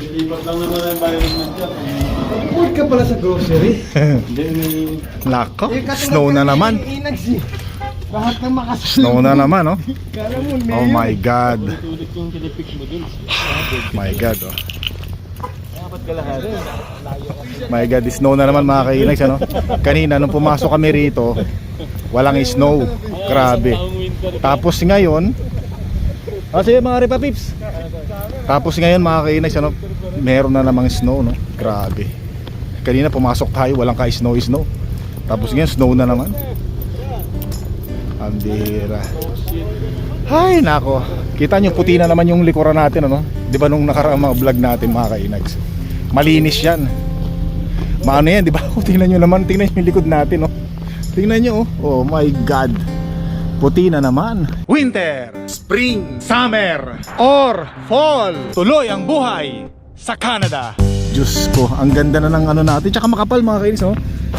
Lipat lang naman ang bayan ng dyan. Bored ka pala sa grocery. Hindi. Nako, Eh, katulad snow na naman. Inags eh. Lahat ng makasal. Snow na naman, oh. Kala mo, Oh my God. Ulit yung kinipik mo dun. My God, oh. Dapat kalahari. My God, snow na naman mga kainags, ano? Kanina, nung pumasok kami rito, walang snow. Grabe. Tapos ngayon, ah, sige mga Repa Pips. Tapos ngayon mga kainags, ano? Meron na namang snow, no? Grabe. Kanina pumasok tayo, walang ka-snow, snow. Tapos ngayon, snow na naman. Ang bira. Hay, nako. Kita nyo, puti na naman yung likuran natin, ano? Di ba nung nakaraang mga vlog natin, mga kainags? Malinis yan. Maano yan, di ba? Tingnan nyo naman, tingnan nyo yung likod natin, oh. Tingnan nyo, oh. Oh my God. Puti na naman. Winter, Spring, Summer, or Fall. Tuloy ang buhay sa Canada. Diyos ko, ang ganda na ng ano natin. Tsaka makapal mga kainis, oh.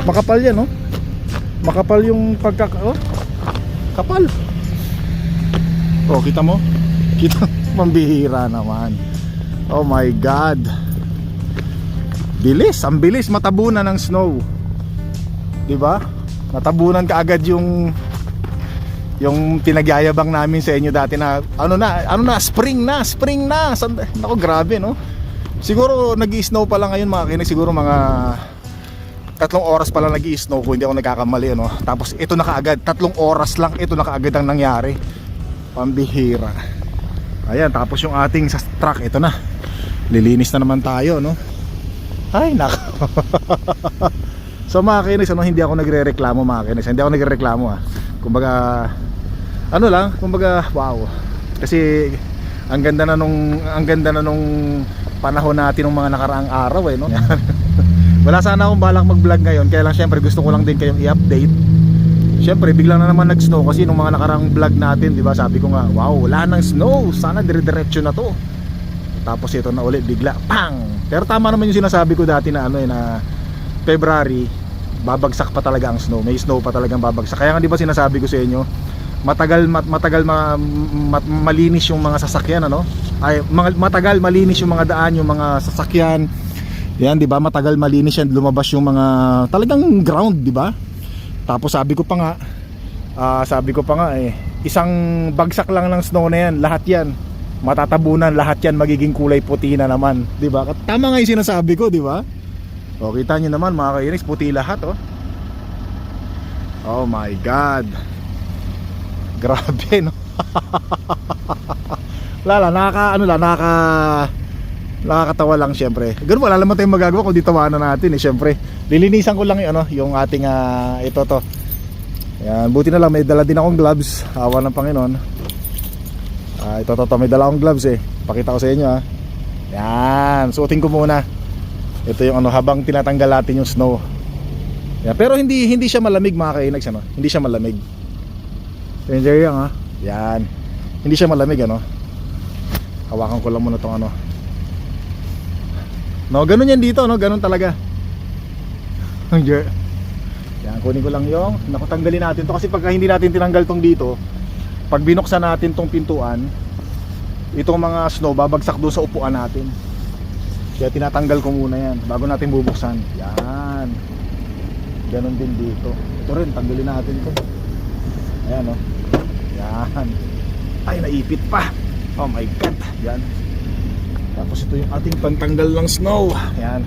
Makapal yan, oh. Makapal yung pagka... Oh. Kapal. Oh, kita mo? Kita, pambihira naman. Oh my God. Bilis, ang bilis matabunan ng snow. 'Di ba? Natabunan kaagad yung yung pinagyayabang namin sa inyo dati na ano na, ano na, spring na, spring na. Sand- Nako, grabe, no? Siguro nag-snow pa lang ngayon mga kinig, siguro mga tatlong oras pa lang nag-snow kung hindi ako nagkakamali, ano. Tapos ito na kaagad, tatlong oras lang ito na kaagad ang nangyari. Pambihira. Ayan, tapos yung ating sa truck, ito na. Lilinis na naman tayo, no? Ay, nako. so mga kinis, ano, hindi ako nagre-reklamo mga kinis. Hindi ako nagre-reklamo ah. Kumbaga, ano lang, kumbaga, wow. Kasi ang ganda na nung ang ganda na nung panahon natin ng mga nakaraang araw eh, no? Wala sana akong balak mag-vlog ngayon, kaya lang syempre gusto ko lang din kayong i-update. Syempre, biglang na naman nag-snow kasi nung mga nakaraang vlog natin, 'di ba? Sabi ko nga, wow, wala nang snow. Sana dire-diretso na 'to. Tapos ito na ulit bigla, pang. Pero tama naman yung sinasabi ko dati na ano eh na February babagsak pa talaga ang snow. May snow pa talagang babagsak. Kaya nga 'di ba sinasabi ko sa inyo, matagal mat, matagal ma, mat, malinis yung mga sasakyan ano? Ay matagal malinis yung mga daan, yung mga sasakyan. Yan 'di ba? Matagal malinis yan, lumabas yung mga talagang ground, 'di ba? Tapos sabi ko pa nga, ah, sabi ko pa nga eh, isang bagsak lang ng snow na yan, lahat yan matatabunan, lahat yan magiging kulay puti na naman, 'di ba? Tama nga 'yung sinasabi ko, 'di ba? O kita nyo naman mga kainis, puti lahat oh. Oh my god. Grabe no. Lala, nakaka ano lang, nakaka nakakatawa lang syempre. Ganun wala naman tayong magagawa kung di tawanan natin eh syempre. Lilinisan ko lang 'yung ano, yung ating ah, ito to. Yan, buti na lang may dala din akong gloves. Awa ng Panginoon. Ah, ito to, to may dala akong gloves eh. Pakita ko sa inyo ah. Yan, suotin ko muna. Ito yung ano habang tinatanggal natin yung snow. Yan, pero hindi hindi siya malamig mga kainags ano. Hindi siya malamig. Ranger yang ha. Yan. Hindi siya malamig ano. Hawakan ko lang muna tong ano. No, ganun yan dito no, ganun talaga. Ranger. Yan, kunin ko lang yung naku tanggalin natin to kasi pagka hindi natin tinanggal tong dito, pag binuksan natin tong pintuan, itong mga snow babagsak doon sa upuan natin. Kaya tinatanggal ko muna yan bago natin bubuksan. Yan. Ganon din dito. Ito rin, tanggalin natin to. Ayan o. Yan. Ay, naipit pa. Oh my God. Yan. Tapos ito yung ating pantanggal ng snow. Yan.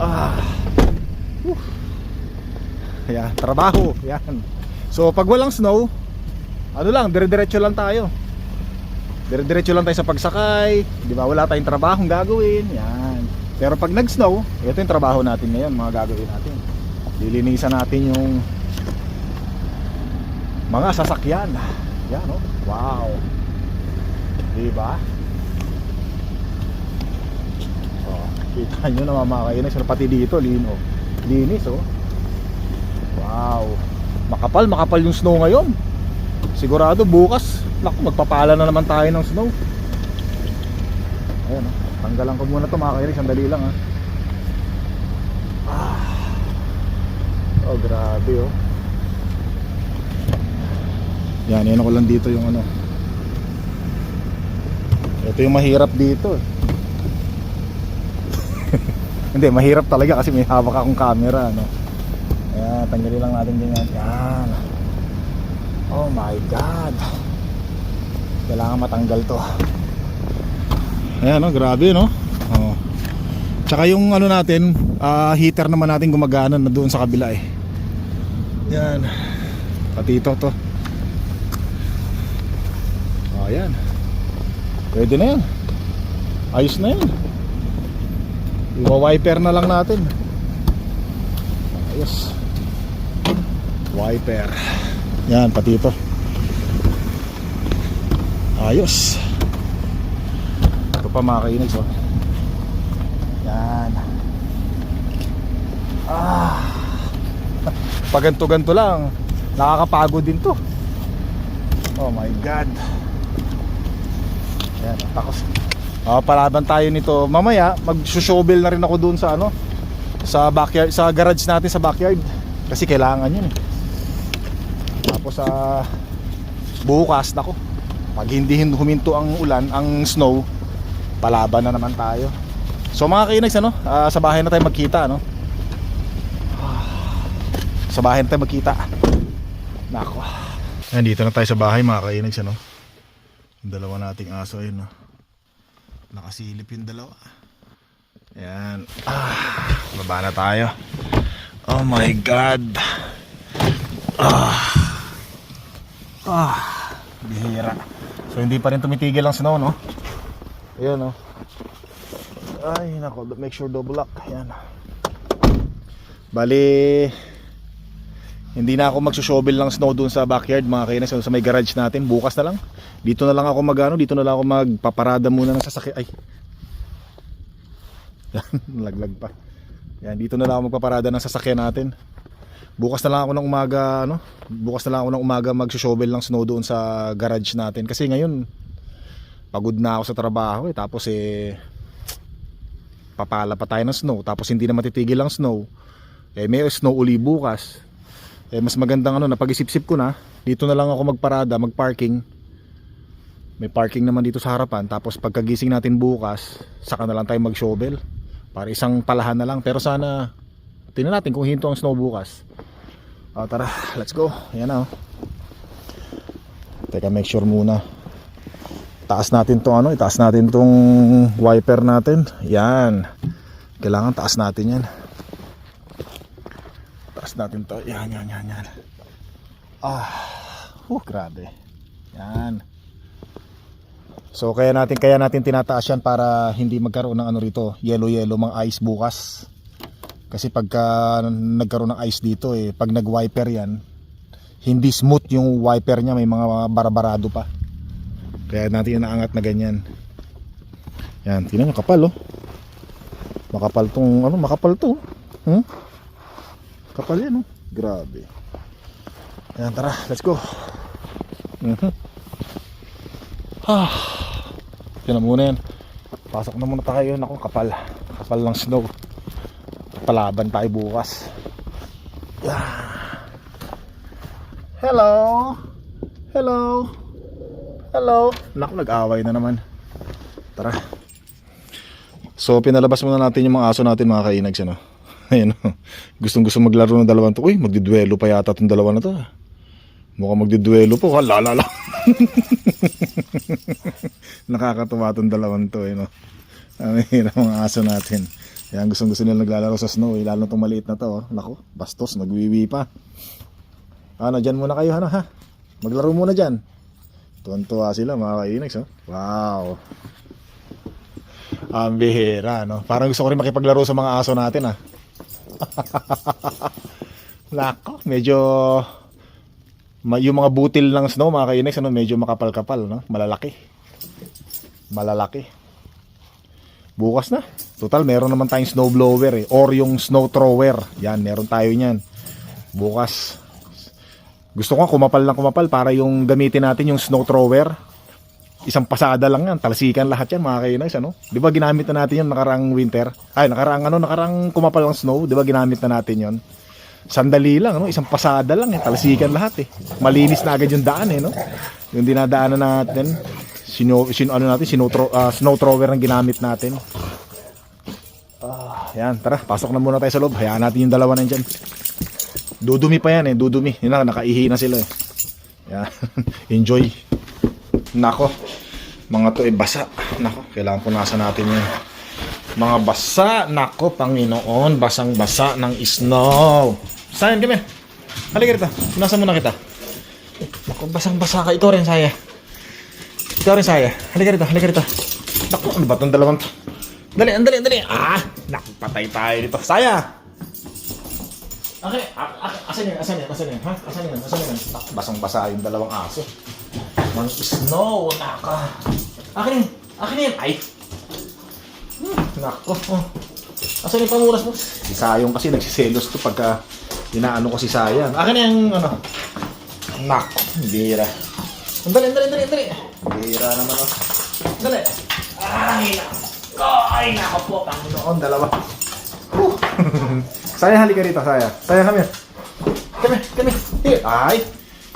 Ah. Whew. Ayan, trabaho. Yan. So, pag walang snow, ano lang, dire-diretso lang tayo. Dire-diretso lang tayo sa pagsakay, 'di ba? Wala tayong trabahong gagawin. Yan. Pero pag nag-snow, ito yung trabaho natin ngayon, mga gagawin natin. Lilinisan natin yung mga sasakyan. Yan, oh. Wow. 'Di ba? Oh, kita nyo na mamakainis pati dito, lino. Linis, oh. Wow. Makapal, makapal yung snow ngayon. Sigurado bukas, naku, magpapala na naman tayo ng snow. Ayan, oh. tanggalan ko muna to mga sandali lang ha. Ah. Oh, grabe oh. Yan, yan ako lang dito yung ano. Ito yung mahirap dito eh. Hindi, mahirap talaga kasi may hawak akong camera, no? Ayan, tanggalin lang natin din yan. Yan. Oh my God. Kailangan matanggal to. Ayan, no? Grabe, no? Oh. Tsaka yung ano natin, ah, heater naman natin gumagana na doon sa kabila eh. Yan. Pati ito to. Ayan. Pwede na yan. Ayos na yan. Iwa-wiper na lang natin. Ayos. Wiper. Yan, pati ito. Ayos. Ito pa mga kainis, oh. Yan. Ah. Pag ganto-ganto lang, nakakapagod din to. Oh my God. Yan, takos. Ah, palaban tayo nito. Mamaya, mag-shovel na rin ako doon sa ano, sa backyard, sa garage natin sa backyard. Kasi kailangan 'yun eh. Tapos sa bukas nako. Pag hindi hin- huminto ang ulan, ang snow, palaban na naman tayo. So mga kainags ano, ah, sa bahay na tayo magkita ano. Sa bahay na tayo magkita. Nako. Nandito na tayo sa bahay mga kainags ano. Yung dalawa nating aso ayun no. Nakasilip yung dalawa. Ayan. Ah, baba na tayo. Oh my God. Ah. Ah. Bihira. So hindi pa rin tumitigil ang snow, no? Ayan, no? Ay, nako. Make sure double lock. Ayan. Bali, hindi na ako magsushovel ng snow dun sa backyard mga kainis sa may garage natin. Bukas na lang. Dito na lang ako magano, dito na lang ako magpaparada muna ng sasakyan. Ay. Laglag pa. Yan, dito na lang ako magpaparada ng sasakyan natin. Bukas na lang ako ng umaga, ano? Bukas na lang ako ng umaga magsushovel ng snow doon sa garage natin kasi ngayon pagod na ako sa trabaho eh tapos eh papala pa tayo ng snow tapos hindi na matitigil ang snow. Eh may snow uli bukas. Eh mas magandang ano, napag-isip-isip ko na, dito na lang ako magparada, magparking. May parking naman dito sa harapan, tapos pagkagising natin bukas, saka na lang tayo mag-shovel. Para isang palahan na lang, pero sana tingnan natin kung hinto ang snow bukas. Ah, tara, let's go. Ayan na oh. Teka, make sure muna. Taas natin tong ano, itaas natin tong wiper natin. Yan. Kailangan taas natin yan. Taas natin to. Yan, yan, yan, yan. Ah, huh, grabe. Yan. So kaya natin kaya natin tinataas yan para hindi magkaroon ng ano rito, yellow-yellow mga ice bukas. Kasi pagka nagkaroon ng ice dito eh, pag nag-wiper yan, hindi smooth yung wiper niya, may mga barabarado pa. Kaya natin inaangat na ganyan. Yan, tingnan nyo, kapal oh. Makapal tong, ano, makapal to. Hmm? Kapal yan oh. Grabe. Yan, tara, let's go. Mhm. Ah. Yan na muna yan. Pasok na muna tayo. Naku, kapal. Kapal ng snow. Palaban tayo bukas. Yeah. Hello. Hello. Hello. Naku, nag-away na naman. Tara. So, pinalabas muna natin yung mga aso natin mga kainags. Ano? Ayun. oh. Gustong gusto maglaro ng dalawang to. Uy, magdiduelo pa yata itong dalawa na to. ah. Mukhang magdiduelo po. Halalala. Nakakatuwa itong dalawang to. Eh, no? Ang hirap mga aso natin. Yan, gustong gusto nila naglalaro sa snow. Eh. Lalo itong maliit na to. Oh. Nako, bastos. Nagwiwi pa. Ano, dyan muna kayo. Ano, ha? Maglaro muna dyan. Tuwan-tuwa sila mga kainags. Oh. Wow. Ang bihira, no? Parang gusto ko rin makipaglaro sa mga aso natin, ah. Nako, medyo yung mga butil ng snow, mga kainex, ano, medyo makapal-kapal, no? Malalaki. Malalaki. Bukas na. Total, meron naman tayong snow blower, eh. Or yung snow thrower. Yan, meron tayo niyan. Bukas. Gusto ko kumapal lang kumapal para yung gamitin natin yung snow thrower isang pasada lang yan, talsikan lahat yan mga kainis, ano? Di ba ginamit na natin yan nakarang winter? Ay, nakarang ano, nakarang kumapal ng snow, di ba ginamit na natin yon? Sandali lang, ano? Isang pasada lang, eh, talsikan lahat, eh. Malinis na agad yung daan, eh, no? Yung dinadaanan natin, sino, sino ano natin, sino, ah, snow thrower ang ginamit natin. Ah. Yan, tara, pasok na muna tayo sa loob. Hayaan natin yung dalawa nandyan. Dudumi pa yan eh, dudumi. Yun lang, nakaihi na sila eh. Yan, enjoy. Nako, mga to eh basa. Nako, kailangan punasan natin yun. Mga basa, nako, Panginoon, basang-basa ng snow. Saan kami? Halika rito, punasan muna kita. Nako, basang-basa ka. Ikaw rin, Saya. Ikaw rin, Saya. Halika rito, halika rito. Nako, ano ba itong dalawang to? Dali, andali, andali. Ah, naku, patay tayo dito. Saya! Okay, asan yan, asan yan, asan yan, ha? Asan yan, asan yan? Basang-basa yung dalawang aso. Mang snow, naka. Akin yan, akin yan. Ay! Hmm, nako. Oh. Asan yung pamuras mo? Si Sayong kasi nagsiselos to pagka inaano ko si Sayang. Akin na yung ano. Nako, bira. Andali, andali, andali, andali. Bira naman oh. Dali. Ay, nako. Ay, nako po. Panginoon, dalawa. Whew. saya, halika rito, Saya. Saya, kami. Kami, kami. Ay.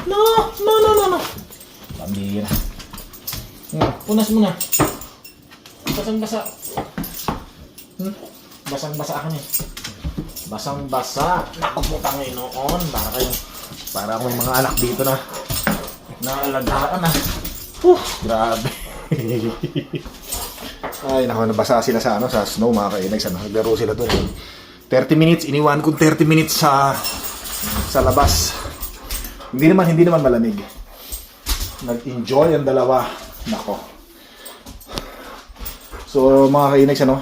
No, no, no, no, no. Pambira. Hmm, punas mo na. Basang-basa. Hmm? Basang-basa ka niya. Basang-basa. Naku po, Panginoon. Para kayo. Para ako may mga anak dito na naalagaan na. Huh, grabe. Ay, naku, nabasa sila sa ano, sa snow mga kainags. Ano, naglaro sila doon. 30 minutes, iniwan kong 30 minutes sa sa labas. Hindi naman, hindi naman malamig. Nag-enjoy ang dalawa. Nako. So, mga kainags, ano,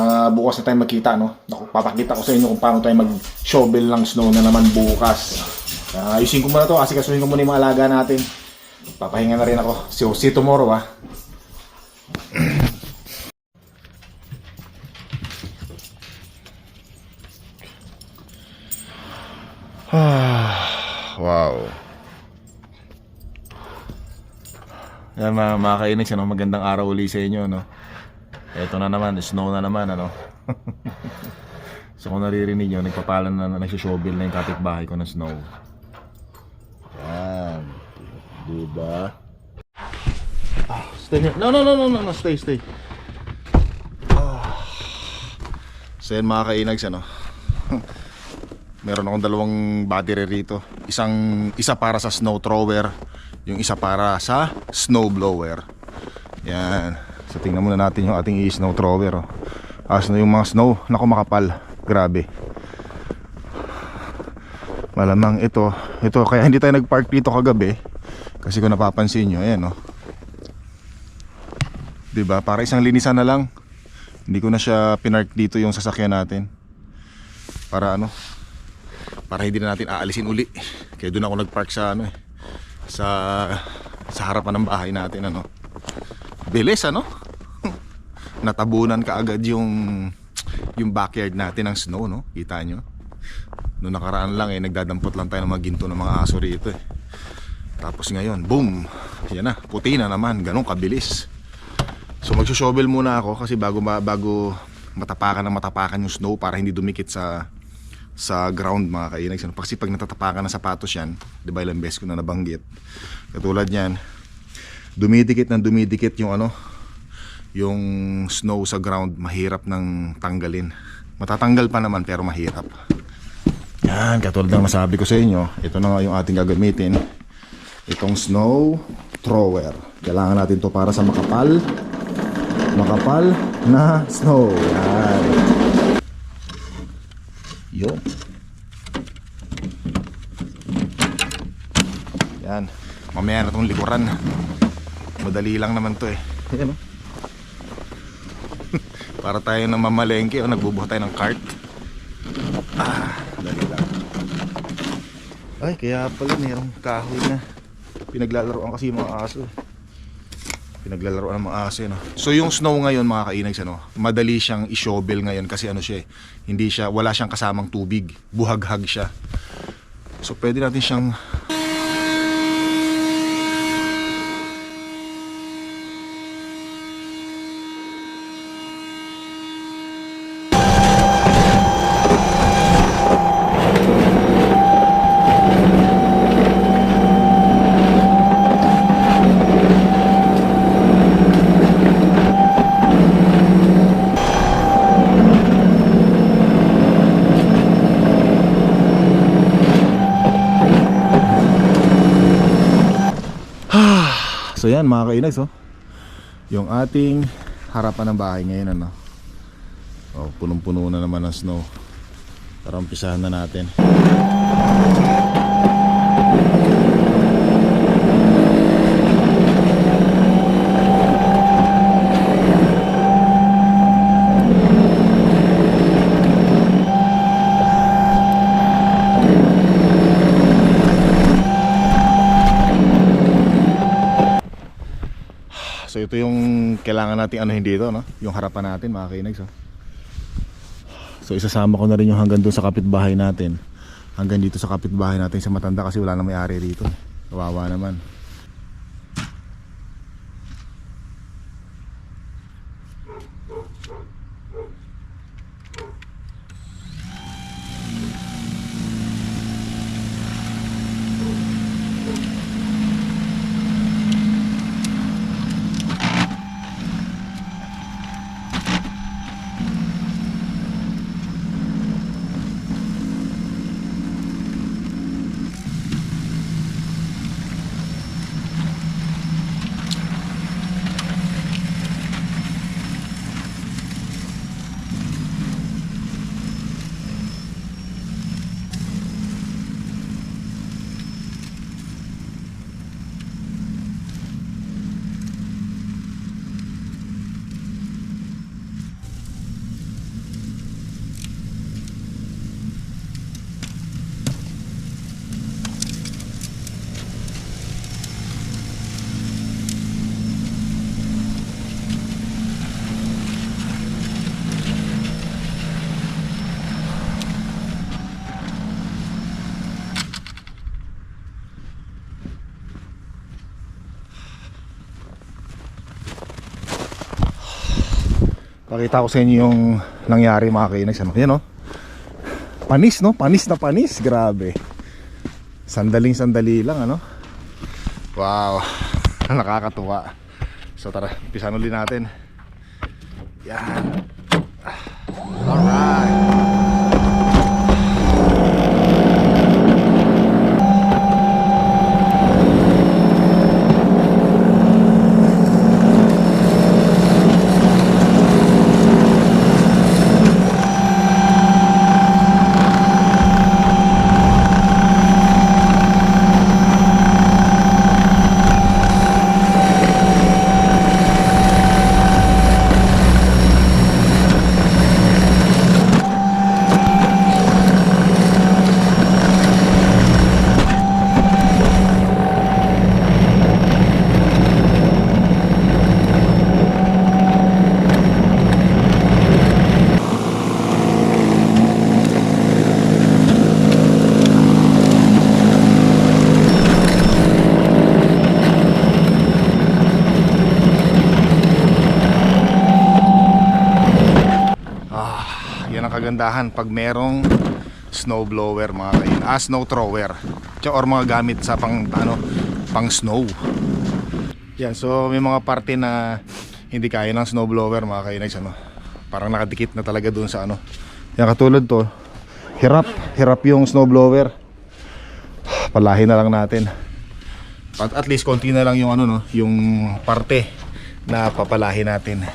ah, bukas na tayo magkita, no? Naku, papakita ko sa inyo kung paano tayo mag-shovel ng snow na naman bukas. Ah, ayusin ko muna to, kasi kasuhin ko muna yung mga alaga natin. Papahinga na rin ako. See you, see tomorrow, ah. Yan mga, mga kainags, ano, magandang araw uli sa inyo, no? Ito na naman, snow na naman, ano? so kung naririnig nyo, nagpapalan na, na nagsishovel na yung kapitbahay ko ng snow. Yan. Diba? Ah, stay here. No, no, no, no, no, no, stay, stay. Ah. So yan mga kainags, ano? Meron akong dalawang battery rito. Isang isa para sa snow thrower, yung isa para sa snow blower. Yan. So tingnan muna natin yung ating snow thrower. Oh. As na yung mga snow, naku makapal. Grabe. Malamang ito, ito kaya hindi tayo nagpark dito kagabi. Kasi kung napapansin nyo, ayan oh. ba? Para isang linisan na lang. Hindi ko na siya pinark dito yung sasakyan natin. Para ano? Para hindi na natin aalisin uli. Kaya doon ako nagpark sa ano eh. Sa sa harapan ng bahay natin ano. Bilis ano? Natabunan kaagad yung yung backyard natin ng snow no. Kita nyo? Noong nakaraan lang eh nagdadampot lang tayo ng mga ginto ng mga aso rito eh. Tapos ngayon, boom! Yan na, puti na naman, ganun kabilis. So magsushovel muna ako kasi bago bago matapakan ng matapakan yung snow para hindi dumikit sa sa ground mga kainags. Ano, Kasi pag natatapakan ng sapatos yan, di ba ilang beses ko na nabanggit. Katulad yan, dumidikit ng dumidikit yung ano, yung snow sa ground, mahirap nang tanggalin. Matatanggal pa naman pero mahirap. Yan, katulad ng nasabi ko sa inyo, ito na yung ating gagamitin. Itong snow thrower. Kailangan natin to para sa makapal makapal na snow. Yan. Yo. Yan. Mamaya na itong likuran. Madali lang naman to eh. Yan oh. Para tayo na mamalengke o nagbubuhat tayo ng cart. Ah, dali lang. Ay, kaya pala mayroong kahoy na. Pinaglalaroan kasi yung mga aso. eh pinaglalaroan ng mga aso no? So yung snow ngayon mga kainags ano, madali siyang i-shovel ngayon kasi ano siya eh, hindi siya wala siyang kasamang tubig, buhaghag siya. So pwede natin siyang So yan mga kainags oh. Yung ating harapan ng bahay ngayon ano. Oh, punong-puno na naman ng snow. Tara umpisahan na natin. So ito yung kailangan nating anuhin dito, no? Yung harapan natin, mga kainags. Oh. So isasama ko na rin yung hanggang doon sa kapitbahay natin. Hanggang dito sa kapitbahay natin sa matanda kasi wala na may-ari dito. Kawawa naman. Pakita ko sa inyo yung nangyari mga kainags. Ano? Yan oh. Panis no? Panis na panis. Grabe. Sandaling sandali lang ano. Wow. Nakakatuwa. So tara, umpisan ulit natin. Yan. Alright. Kagandahan pag merong snow blower mga kain. Ah, snow thrower. Or mga gamit sa pang ano, pang snow. Yan, so may mga parte na hindi kaya ng snow blower mga kainags ano. Parang nakadikit na talaga doon sa ano. Yan katulad to. Hirap, hirap yung snow blower. Palahin na lang natin. At at least konti na lang yung ano no, yung parte na papalahin natin.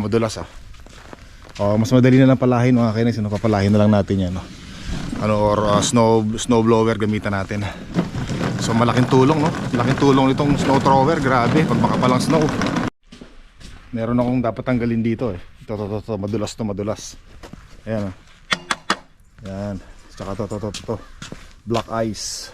Madulas ah. Oh, mas madali na lang palahin mga kainis. Ano, papalahin na lang natin yan. No? Ano, or uh, snow, snow blower gamitan natin. So malaking tulong no. Malaking tulong nitong snow thrower. Grabe, pag makapalang snow. Meron akong dapat tanggalin dito eh. Ito, to, to, to, madulas to, madulas. Ayan oh. Yan. Tsaka to, to, to, to, to. Black ice.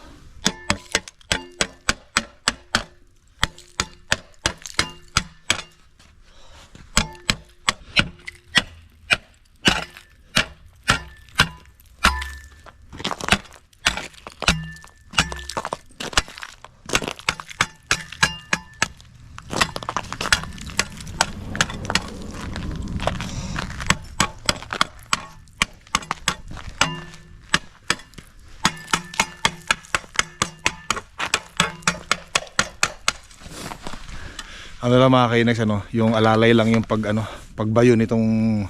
Ano lang mga kainex ano, yung alalay lang yung pag ano, pagbayo nitong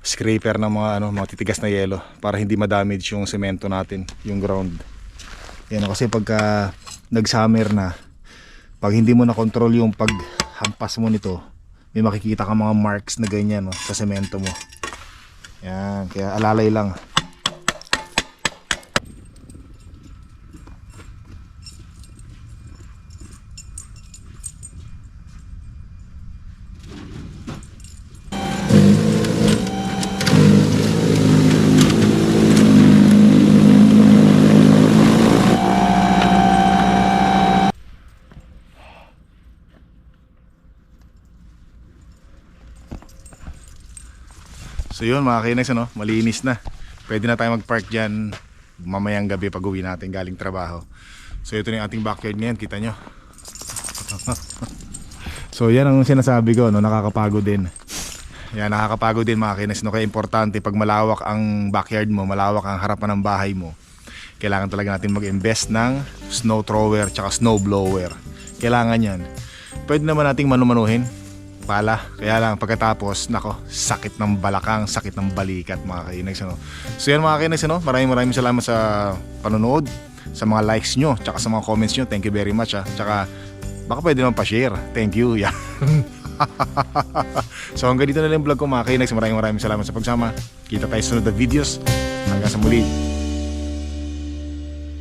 scraper ng mga ano, mga titigas na yelo para hindi ma-damage yung semento natin, yung ground. Yan kasi pagka nag-summer na, pag hindi mo na control yung paghampas mo nito, may makikita ka mga marks na ganyan no, sa semento mo. Yan, kaya alalay lang. So yun mga kinex ano, malinis na. Pwede na tayo mag-park dyan mamayang gabi pag uwi natin galing trabaho. So ito na yung ating backyard ngayon, kita nyo. so yan ang sinasabi ko, no, nakakapagod din. Yan, nakakapagod din mga kinex. No? Kaya importante pag malawak ang backyard mo, malawak ang harapan ng bahay mo, kailangan talaga natin mag-invest ng snow thrower tsaka snow blower. Kailangan yan. Pwede naman nating manumanuhin, pala. Kaya lang pagkatapos, nako, sakit ng balakang, sakit ng balikat mga kainags. Ano? So yan mga kainags, ano? maraming maraming salamat sa panonood, sa mga likes nyo, tsaka sa mga comments nyo. Thank you very much. Ha? Tsaka baka pwede naman pa-share. Thank you. Yeah. so hanggang dito na lang yung vlog ko mga kainags. Maraming maraming salamat sa pagsama. Kita tayo sa sunod na videos. Hanggang sa muli.